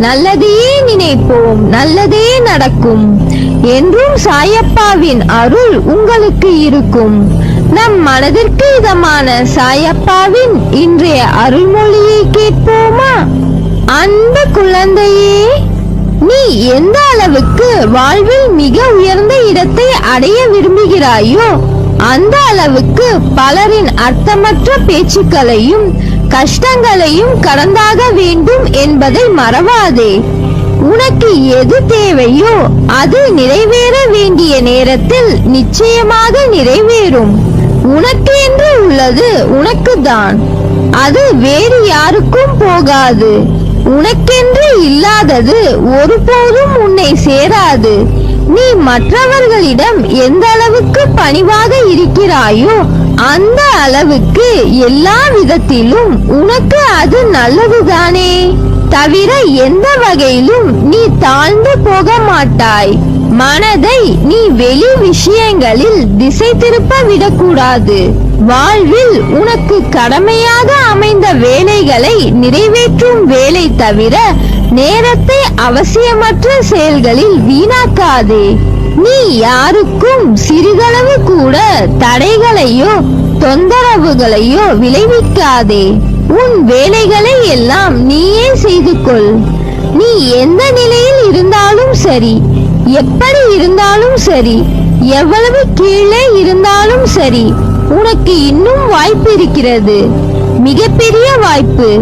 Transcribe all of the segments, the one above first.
நல்லதையே நினைப்போம் நல்லதே நடக்கும். என்றும் சாயப்பாவின் அருள் உங்களுக்கு இருக்கும். நம் மனதிற்கு இதமான சாயப்பாவின் இன்றைய அருள்மொழியை கேட்போமா? அன்பு குழந்தையே நீ எந்த அளவுக்கு வாழ்வில் மிக உயர்ந்த இடத்தை அடைய விரும்புகிறாயோ அந்த அளவுக்கு பலரின் அர்த்தமற்ற பேச்சுக்களையும் கஷ்டங்களையும் கடந்தாக வேண்டும் என்பதை மறவாதே. உனக்கு எது தேவையோ அது நிறைவேற வேண்டிய நேரத்தில் நிச்சயமாக நிறைவேறும். உனக்கு என்று உள்ளது உனக்குதான் அது வேறு யாருக்கும் போகாது. உனக்கென்று இல்லாதது ஒருபோதும் உன்னை சேராது. நீ மற்றவர்களிடம் எந்த அளவுக்கு பணிவாக இருக்கிறாயோ அந்த அளவுக்கு எல்லா விதத்திலும் உனக்கு அது நல்லதுதானே. தவிர எந்த வகையிலும் நீ தாழ்ந்து போக மாட்டாய். மனதை நீ வெளி விஷயங்களில் திசை திருப்ப விடக்கூடாது. வாழ்வில் உனக்கு கடமையாக அமைந்த வேலைகளை நிறைவேற்றும் வேலை தவிர நேரத்தை அவசியமற்ற செயல்களில் வீணாக்காதே. நீ யாருக்கும் சிறிதளவு கூட தடைகளையோ தொந்தரவுகளையோ விளைவிக்காதே. உன் வேலைகளை எல்லாம் நீயே செய்து கொள் நீ எந்த நிலையில் இருந்தாலும் சரி எப்படி இருந்தாலும் சரி எவ்வளவு கீழே இருந்தாலும் சரி உனக்கு இன்னும் வாய்ப்பு இருக்கிறது. மிகப்பெரிய வாய்ப்பு.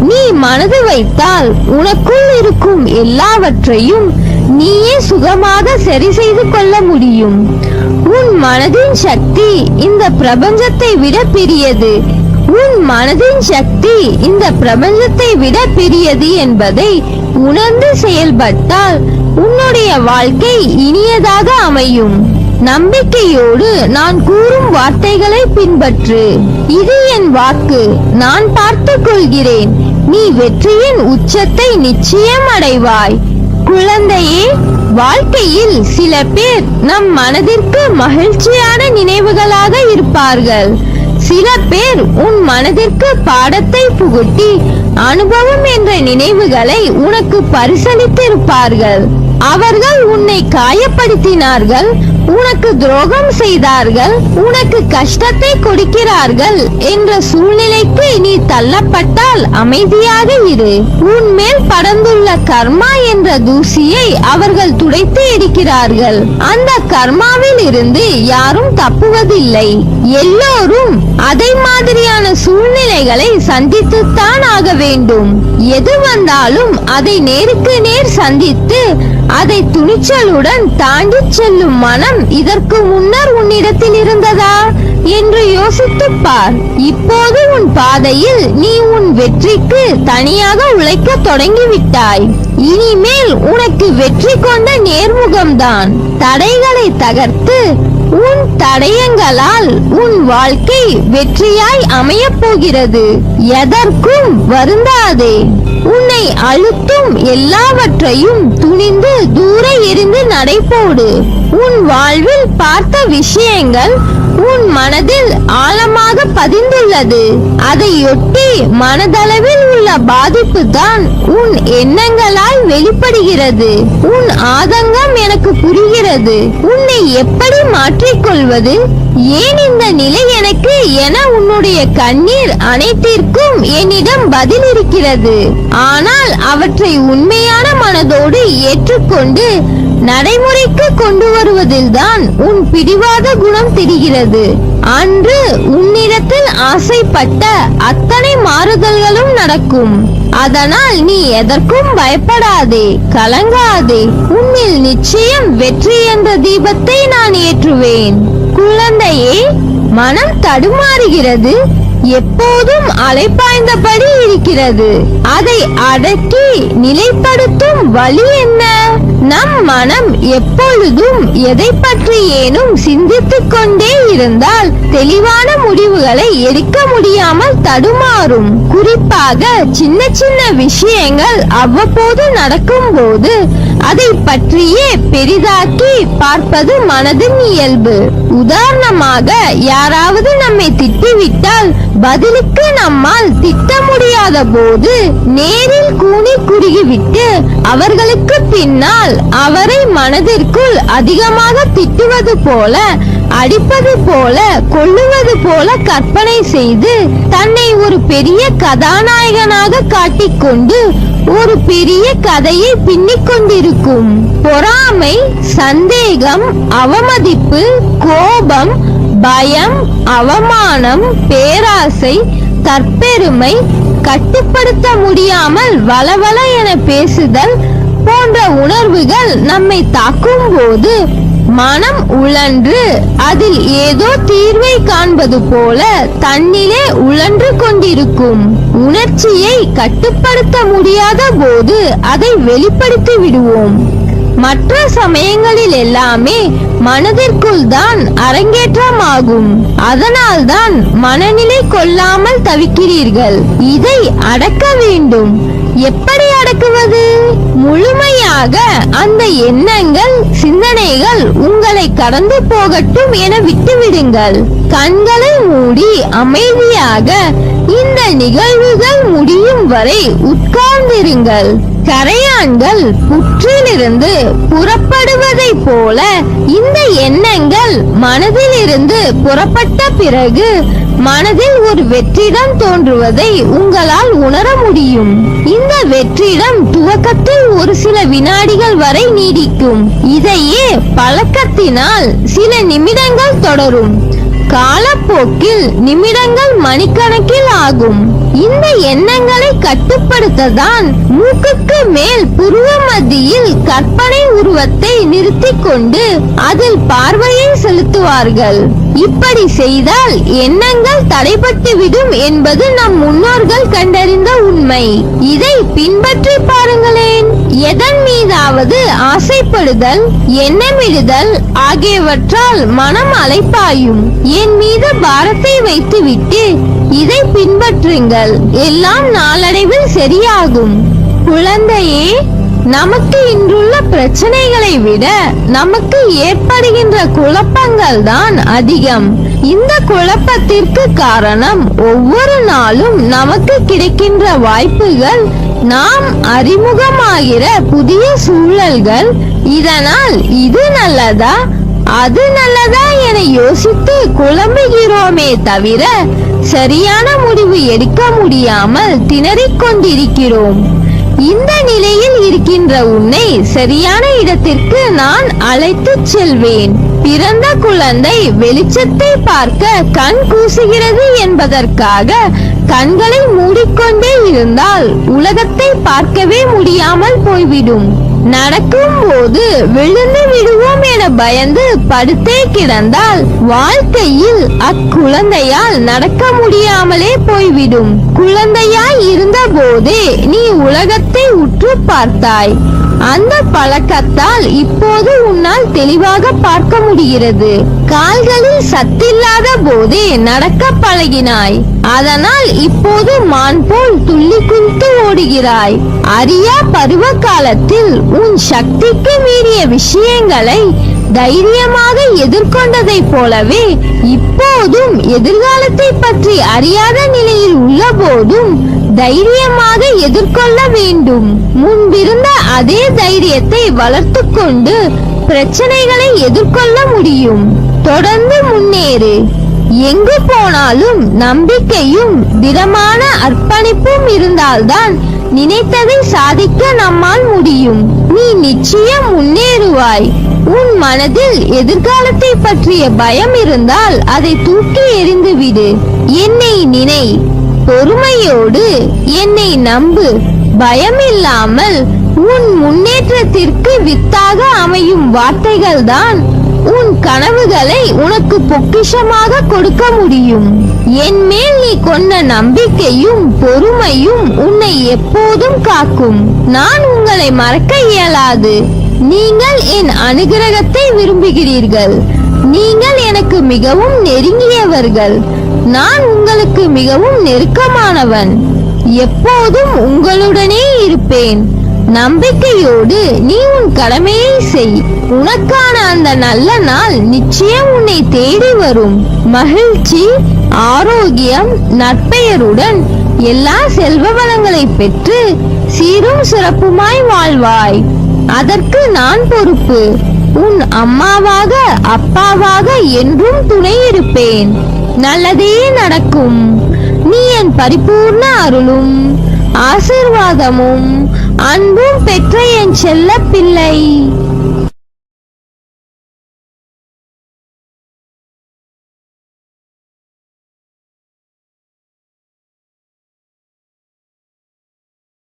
நீ மனது வைத்தால் உனக்குள் இருக்கும் எல்லாவற்றையும் நீயே சுகமாக சரி செய்து கொள்ள முடியும். உன் மனதின் சக்தி இந்த பிரபஞ்சத்தை விட பெரியது. உன் மனதின் சக்தி இந்த பிரபஞ்சத்தை விட பெரியது என்பதை உணர்ந்து செயல்பட்டால் உன்னுடைய வாழ்க்கை இனியதாக அமையும். நம்பிக்கையோடு நான் கூறும் வார்த்தைகளை பின்பற்று. இது என் வாக்கு. நான் பார்த்துக் கொள்கிறேன். நீ வெற்றியின் உச்சத்தை நிச்சயம் அடைவாய். குழந்தையே வாழ்க்கையில் சில பேர் நம் மனதிற்கு மகிழ்ச்சியான நினைவுகளாக இருப்பார்கள். சில பேர் உன் மனதிற்கு பாடத்தை புகுட்டி அனுபவம் என்ற நினைவுகளை உனக்கு பரிசளித்திருப்பார்கள். அவர்கள் உன்னை காயப்படுத்தினார்கள் உனக்கு துரோகம் செய்தார்கள் உனக்கு கஷ்டத்தை கொடுக்கிறார்கள் என்ற சூழ்நிலைக்கு நீ தள்ளப்பட்டால் அமைதியாக இரு. உன் மேல் படர்ந்துள்ள கர்மா என்ற தூசியை அவர்கள் துடைத்து இருக்கிறார்கள் அந்த கர்மாவில் இருந்து யாரும் தப்புவதில்லை. எல்லோரும் அதே மாதிரியான பிரச்சனைகளை சந்தித்துத்தான் ஆக வேண்டும். எது வந்தாலும் அதை நேருக்கு நேர் சந்தித்து அதை துணிச்சலுடன் தாண்டிச் செல்லும் மனம் இதற்கு முன்னர் உன்னிடத்தில் இருந்ததா? என்று யோசித்துப் பார். இப்போது உன் பாதையில் நீ உன் வெற்றிக்கு தனியாக உழைக்க தொடங்கிவிட்டாய். இனிமேல் உனக்கு வெற்றி கொண்ட நேர்முகம்தான். தடைகளை தகர்த்து உன் தடயங்களால் உன் வாழ்க்கை வெற்றியாய் அமையப் போகிறது எதற்கும் வருந்தாதே. உன்னை அழுத்தும் எல்லாவற்றையும் துணிந்து தூர எரிந்து நடைபோடு. உன் வாழ்வில் பார்த்த விஷயங்கள் உன் மனதில் ஆழமாக பதிந்துள்ளது. அதையொட்டி மனதளவில் உள்ள பாதிப்பு தான் உன் எண்ணங்களால் வெளிப்படுகிறது. உன் ஆதங்கம் எனக்கு புரிகிறது. உன்னை எப்படி மாற்றிக்கொள்வது? ஏன் இந்த நிலை எனக்கு என உன்னுடைய கண்ணீர் அனைத்திற்கும் என்னிடம் பதில் இருக்கிறது ஆனால் அவற்றை உண்மையான மனதோடு ஏற்றுக்கொண்டு நடைமுறைக்கு கொண்டு வருவதில்தான் உன் பிடிவாத குணம் தெரிகிறது. அன்று உன்னிடத்தில் ஆசைப்பட்ட அத்தனை மாறுதல்களும் நடக்கும். அதனால் நீ எதற்கும் பயப்படாதே கலங்காதே. உன்னில் நிச்சயம் வெற்றி என்ற தீபத்தை நான் ஏற்றுவேன். குழந்தையே மனம் தடுமாறுகிறது. எப்போதும் அலைப்பாய்ந்தபடி இருக்கிறது. அதை அடக்கி நிலைப்படுத்தும் வழி என்ன? நம் மனம் எப்பொழுதும் எதை பற்றி ஏனும் சிந்தித்துக் கொண்டே இருந்தால் தெளிவான முடிவுகளை எடுக்க முடியாமல் தடுமாறும். குறிப்பாக சின்ன சின்ன விஷயங்கள் அவ்வப்போது நடக்கும்போது அதை பற்றியே பெரிதாக்கி பார்ப்பது மனதின் இயல்பு. உதாரணமாக யாராவது நம்மை திட்டிவிட்டால் பதிலுக்கு நம்மால் திட்ட முடியாத போது நேரில் கூனி குறுகிவிட்டு அவர்களுக்கு பின்னால் அவரை மனதிற்குள் அதிகமாக திட்டுவது போல அடிப்பது போல கொள்ளுவது போல கற்பனை செய்து தன்னை ஒரு பெரிய கதாநாயகனாக காட்டிக்கொண்டு ஒரு பெரிய கதையை பின்னிக் கொண்டிருக்கும். பொறாமை சந்தேகம் அவமதிப்பு கோபம் பயம் அவமானம் பேராசை தற்பெருமை கட்டுப்படுத்த முடியாமல் வளவள என பேசுதல் போன்ற உணர்வுகள் நம்மை தாக்கும் போது மனம் உழன்று அதில் ஏதோ தீர்வை காண்பது போல தன்னிலே உழன்று கொண்டிருக்கும். உணர்ச்சியை கட்டுப்படுத்த முடியாத போது அதை வெளிப்படுத்தி விடுவோம். மற்ற சமயங்களில் எல்லாமே மனதிற்குள் தான் அரங்கேற்றமாகும். அதனால்தான் மனநிலை கொள்ளாமல் தவிக்கிறீர்கள். இதை அடக்க வேண்டும். எப்படி அடக்குவது? முழுமையாக அந்த எண்ணங்கள் சிந்தனைகள் உங்களை கடந்து போகட்டும் என விட்டுவிடுங்கள். கண்களை மூடி அமைதியாக இந்த நிகழ்வுகள் முடியும் வரை உட்கார்ந்திருங்கள். கரையான்கள் புற்றிலிருந்து புறப்படுவதைப் போல இந்த எண்ணங்கள் மனதிலிருந்து புறப்பட்ட பிறகு மனதில் ஒரு வெற்றிடம் தோன்றுவதை உங்களால் உணர முடியும். இந்த வெற்றிடம் துவக்கத்தில் ஒரு சில வினாடிகள் வரை நீடிக்கும். இதையே பழக்கத்தினால் சில நிமிடங்கள் தொடரும். காலப்போக்கில் நிமிடங்கள் மணிக்கணக்கில் ஆகும். இந்த எண்ணங்களை கட்டுப்படுத்ததான் மூக்குக்கு மேல் புருவ மத்தியில் கற்பனை உருவத்தை நிறுத்திக் கொண்டு அதில் பார்வையை செலுத்துவார்கள். இப்படி செய்தால் எண்ணங்கள் தடைபட்டுவிடும் என்பது நம் முன்னோர்கள் கண்டறிந்த உண்மை. இதை பின்பற்றி பாருங்களேன். எதன் மீதாவது ஆசைப்படுதல் எண்ணமிடுதல் ஆகியவற்றால் மனம் அலைப்பாயும். என் மீது பாரத்தை வைத்துவிட்டு இதை பின்பற்றுங்கள். எல்லாம் நாளடைவில் சரியாகும். குழந்தையே நமக்கு இன்றுள்ள பிரச்சனைகளை விட நமக்கு ஏற்படுகின்ற குழப்பங்கள் தான் அதிகம். இந்த குழப்பத்திற்கு காரணம் ஒவ்வொரு நாளும் நமக்கு கிடைக்கின்ற வாய்ப்புகள் நாம் அறிமுகமாகிற புதிய சூழல்கள். இதனால் இது நல்லதா? அது நல்லதா என யோசித்து குழம்புகிறோமே தவிர சரியான முடிவு எடுக்க முடியாமல் திணறிக் கொண்டிருக்கிறோம். இந்த நிலையில் இருக்கின்ற உன்னை சரியான இடத்திற்கு நான் அழைத்துச் செல்வேன். பிறந்த குழந்தை வெளிச்சத்தை பார்க்க கண் கூசுகிறது என்பதற்காக கண்களை மூடிக்கொண்டே இருந்தால் உலகத்தை பார்க்கவே முடியாமல் போய்விடும். நடக்கும் போது விழுந்து விடுவோம் என பயந்து படுத்தே கிடந்தால் வாழ்க்கையில் அக்குழந்தையால் நடக்க முடியாமலே போய்விடும். குழந்தையாய் இருந்த போதே நீ உலகத்தை உற்று பார்த்தாய். அந்த பழக்கத்தால் இப்போது உன்னால் தெளிவாக பார்க்க முடிகிறது. கால்களில் சத்தில்லாத போதே நடக்க பழகினாய். அதனால் இப்போது மான் போல் துள்ளி குந்து ஓடுகிறாய். அரியா பருவ காலத்தில் உன் சக்திக்கு மீறிய விஷயங்களை தைரியமாக எதிர்கொண்டதைப் போலவே இப்போதும் எதிர்காலத்தை பற்றி அறியாத நிலையில் உள்ள போதும் தைரியமாக எதிர்கொள்ள வேண்டும். முன்பிருந்த அதே தைரியத்தை வளர்த்து கொண்டு பிரச்சனைகளை எதிர்கொள்ள முடியும். தொடர்ந்து முன்னேறு. எங்கு போனாலும் நம்பிக்கையும் திடமான அர்ப்பணிப்பும் இருந்தால்தான் நினைத்ததை சாதிக்க நம்மால் முடியும். நீ நிச்சயம் முன்னேறுவாய். உன் மனதில் எதிர்காலத்தை பற்றிய பயம் இருந்தால் அதை தூக்கி எறிந்துவிடு என்னை நினை. பொறுமையோடு என்னை நம்பு. பயமில்லாமல் உன் முன்னேற்றத்திற்கு வித்தாக அமையும் வார்த்தைகள்தான் உன் கனவுகளை உனக்கு பொக்கிஷமாக கொடுக்க முடியும். என் மேல் நீ கொண்ட நம்பிக்கையும் பொறுமையும் உன்னை எப்போதும் காக்கும். நான் உங்களை மறக்க இயலாது. நீங்கள் என் அனுகிரகத்தை விரும்புகிறீர்கள். நீங்கள் எனக்கு மிகவும் நெருங்கியவர்கள். நான் உங்களுக்கு மிகவும் நெருக்கமானவன். எப்போதும் உங்களுடனே இருப்பேன். நம்பிக்கையோடு நீ உன் கடமையை செய். உனக்கான அந்த நல்ல நாள் நிச்சயம் உன்னை தேடி வரும். மகிழ்ச்சி ஆரோக்கியம் நற்பெயருடன் எல்லா செல்வ வளங்களை பெற்று சீரும் சிறப்புமாய் வாழ்வாய். அதற்கு நான் பொறுப்பு. உன் அம்மாவாக அப்பாவாக என்றும் துணை இருப்பேன். நல்லதே நடக்கும். நீ என் பரிபூர்ண அருளும் ஆசிர்வாதமும் அன்பும் பெற்ற என் செல்ல பிள்ளை